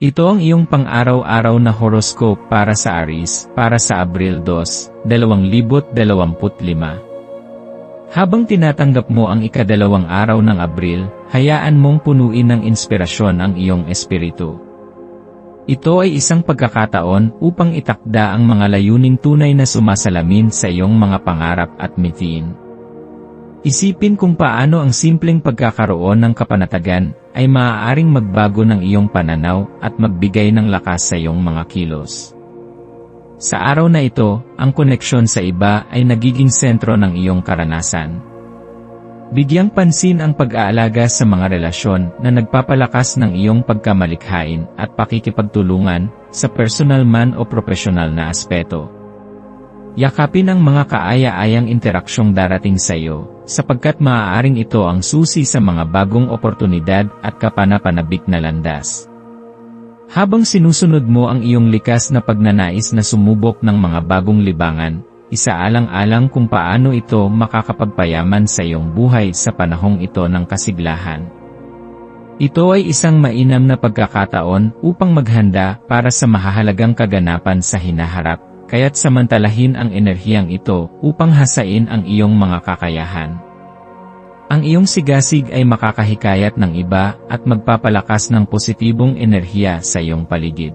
Ito ang iyong pang-araw-araw na horoscope para sa Aries, para sa Abril 2, 2025. Habang tinatanggap mo ang ikadalawang araw ng Abril, hayaan mong punuin ng inspirasyon ang iyong espiritu. Ito ay isang pagkakataon upang itakda ang mga layuning tunay na sumasalamin sa iyong mga pangarap at mitiin. Isipin kung paano ang simpleng pagkakaroon ng kapanatagan ay maaaring magbago ng iyong pananaw at magbigay ng lakas sa iyong mga kilos. Sa araw na ito, ang koneksyon sa iba ay nagiging sentro ng iyong karanasan. Bigyang pansin ang pag-aalaga sa mga relasyon na nagpapalakas ng iyong pagkamalikhain at pakikipagtulungan sa personal man o profesional na aspeto. Yakapin ang mga kaaya-ayang interaksyong darating sa iyo, sapagkat maaaring ito ang susi sa mga bagong oportunidad at kapanapanabik na landas. Habang sinusunod mo ang iyong likas na pagnanais na sumubok ng mga bagong libangan, isaalang-alang kung paano ito makakapagpayaman sa iyong buhay sa panahong ito ng kasiglahan. Ito ay isang mainam na pagkakataon upang maghanda para sa mahahalagang kaganapan sa hinaharap kaya't samantalahin ang enerhiyang ito upang hasain ang iyong mga kakayahan. Ang iyong sigasig ay makakahikayat ng iba at magpapalakas ng positibong enerhiya sa iyong paligid.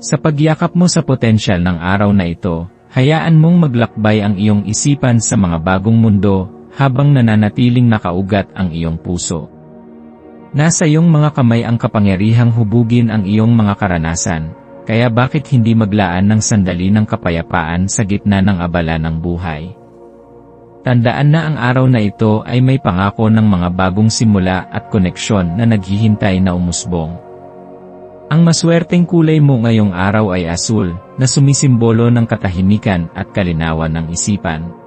Sa pagyakap mo sa potensyal ng araw na ito, hayaan mong maglakbay ang iyong isipan sa mga bagong mundo habang nananatiling nakaugat ang iyong puso. Nasa iyong mga kamay ang kapangyarihang hubugin ang iyong mga karanasan, kaya bakit hindi maglaan ng sandali ng kapayapaan sa gitna ng abala ng buhay? Tandaan na ang araw na ito ay may pangako ng mga bagong simula at koneksyon na naghihintay na umusbong. Ang maswerteng kulay mo ngayong araw ay asul, na sumisimbolo ng katahimikan at kalinawan ng isipan.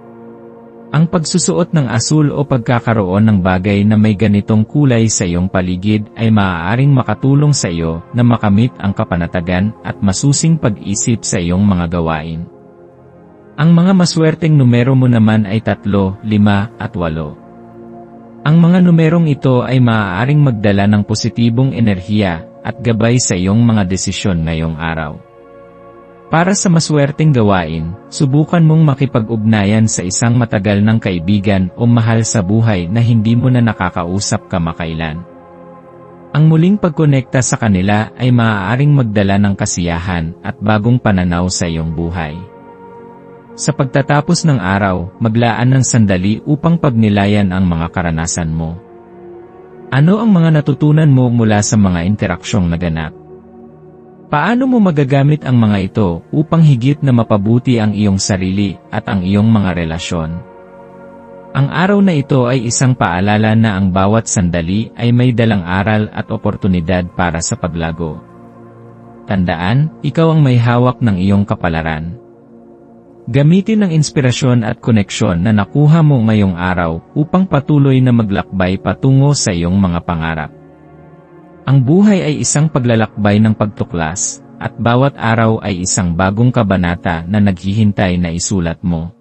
Ang pagsusuot ng asul o pagkakaroon ng bagay na may ganitong kulay sa iyong paligid ay maaaring makatulong sa iyo na makamit ang kapanatagan at masusing pag-isip sa iyong mga gawain. Ang mga maswerteng numero mo naman ay 3, 5 at 8. Ang mga numerong ito ay maaaring magdala ng positibong enerhiya at gabay sa iyong mga desisyon ngayong araw. Para sa maswerteng gawain, subukan mong makipag-ugnayan sa isang matagal ng kaibigan o mahal sa buhay na hindi mo na nakakausap kamakailan. Ang muling pagkonekta sa kanila ay maaaring magdala ng kasiyahan at bagong pananaw sa iyong buhay. Sa pagtatapos ng araw, maglaan ng sandali upang pagnilayan ang mga karanasan mo. Ano ang mga natutunan mo mula sa mga interaksyong naganap? Paano mo magagamit ang mga ito upang higit na mapabuti ang iyong sarili at ang iyong mga relasyon? Ang araw na ito ay isang paalala na ang bawat sandali ay may dalang aral at oportunidad para sa paglago. Tandaan, ikaw ang may hawak ng iyong kapalaran. Gamitin ang inspirasyon at koneksyon na nakuha mo ngayong araw upang patuloy na maglakbay patungo sa iyong mga pangarap. Ang buhay ay isang paglalakbay ng pagtuklas, at bawat araw ay isang bagong kabanata na naghihintay na isulat mo.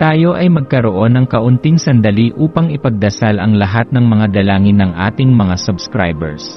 Tayo ay magkaroon ng kaunting sandali upang ipagdasal ang lahat ng mga dalangin ng ating mga subscribers,